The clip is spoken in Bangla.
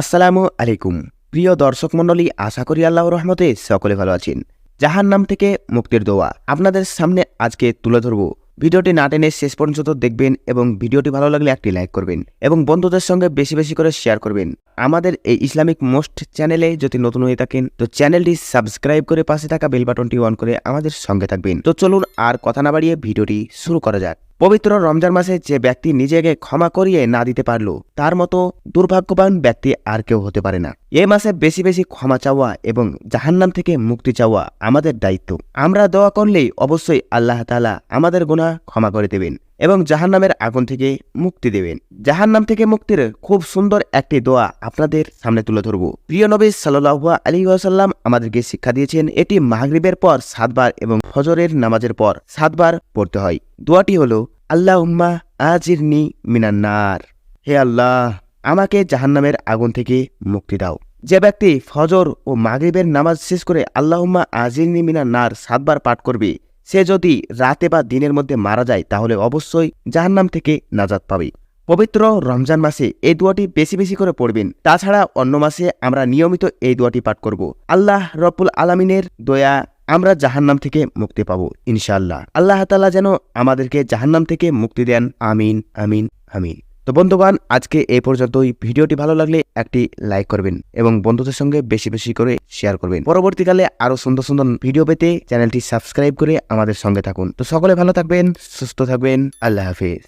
আসসালামু আলাইকুম। প্রিয় দর্শক মণ্ডলী, আশা করি আল্লাহ রহমতে সকলে ভালো আছেন। যাহার নাম থেকে মুক্তির দোয়া আপনাদের সামনে আজকে তুলে ধরব। ভিডিওটি না টেনে শেষ পর্যন্ত দেখবেন এবং ভিডিওটি ভালো লাগলে একটি লাইক করবেন এবং বন্ধুদের সঙ্গে বেশি বেশি করে শেয়ার করবেন। আমাদের এই ইসলামিক মোস্ট চ্যানেলে যদি নতুন হয়ে থাকেন, তো চ্যানেলটি সাবস্ক্রাইব করে পাশে থাকা বেল বাটনটি অন করে আমাদের সঙ্গে থাকবেন। তো চলুন আর কথা না বাড়িয়ে ভিডিওটি শুরু করা যাক। পবিত্র রমজান মাসে যে ব্যক্তি নিজেকে ক্ষমা করিয়ে না দিতে পারল, তার মতো দুর্ভাগ্যবান ব্যক্তি আর কেউ হতে পারে না। এ মাসে বেশি বেশি ক্ষমা চাওয়া এবং জাহান্নাম থেকে মুক্তি চাওয়া আমাদের দায়িত্ব। আমরা দোয়া করলেই অবশ্যই আল্লাহ তাআলা আমাদের গুনাহ ক্ষমা করে দেবেন এবং জাহান্নামের আগুন থেকে মুক্তি দেবেন। জাহান্নাম থেকে মুক্তির খুব সুন্দর একটি দোয়া আপনাদের সামনে তুলে ধরব। প্রিয় নবী সাল্লাহ আলী ওয়াসাল্লাম আমাদেরকে শিক্ষা দিয়েছেন, এটি মাগরিবের পর সাতবার এবং ফজরের নামাজের পর সাতবার পড়তে হয়। দোয়াটি হল আল্লাহ উম্মা আজিরনি মিনান্নার হে আল্লাহ, আমাকে জাহান্নামের আগুন থেকে মুক্তি দাও। যে ব্যক্তি ফজর ও মাগরিবের নামাজ শেষ করে আল্লাহুম্মা আজিরনি মিনান নার সাতবার পাঠ করবে, সে যদি রাতে বা দিনের মধ্যে মারা যায়, তাহলে অবশ্যই জাহান্নাম থেকে নাজাত পাবে। পবিত্র রমজান মাসে এই দোয়াটি বেশি বেশি করে পড়বেন। তাছাড়া অন্য মাসে আমরা নিয়মিত এই দোয়াটি পাঠ করব। আল্লাহ রব্বুল আলামিনের দয়া আমরা জাহান্নাম থেকে মুক্তি পাব, ইনশাআল্লাহ। আল্লাহ তাআলা যেন আমাদেরকে জাহান্নাম থেকে মুক্তি দেন। আমিন আমিন আমিন। তো বন্ধুবান আজকে এই পর্যন্তই। ভিডিওটি ভালো লাগলে একটি লাইক করবেন এবং বন্ধুদের সঙ্গে বেশি বেশি করে শেয়ার করবেন। পরবর্তীকালে আরও সুন্দর সুন্দর ভিডিও পেতে চ্যানেলটি সাবস্ক্রাইব করে আমাদের সঙ্গে থাকুন। তো সকলে ভালো থাকবেন, সুস্থ থাকবেন। আল্লাহ হাফিজ।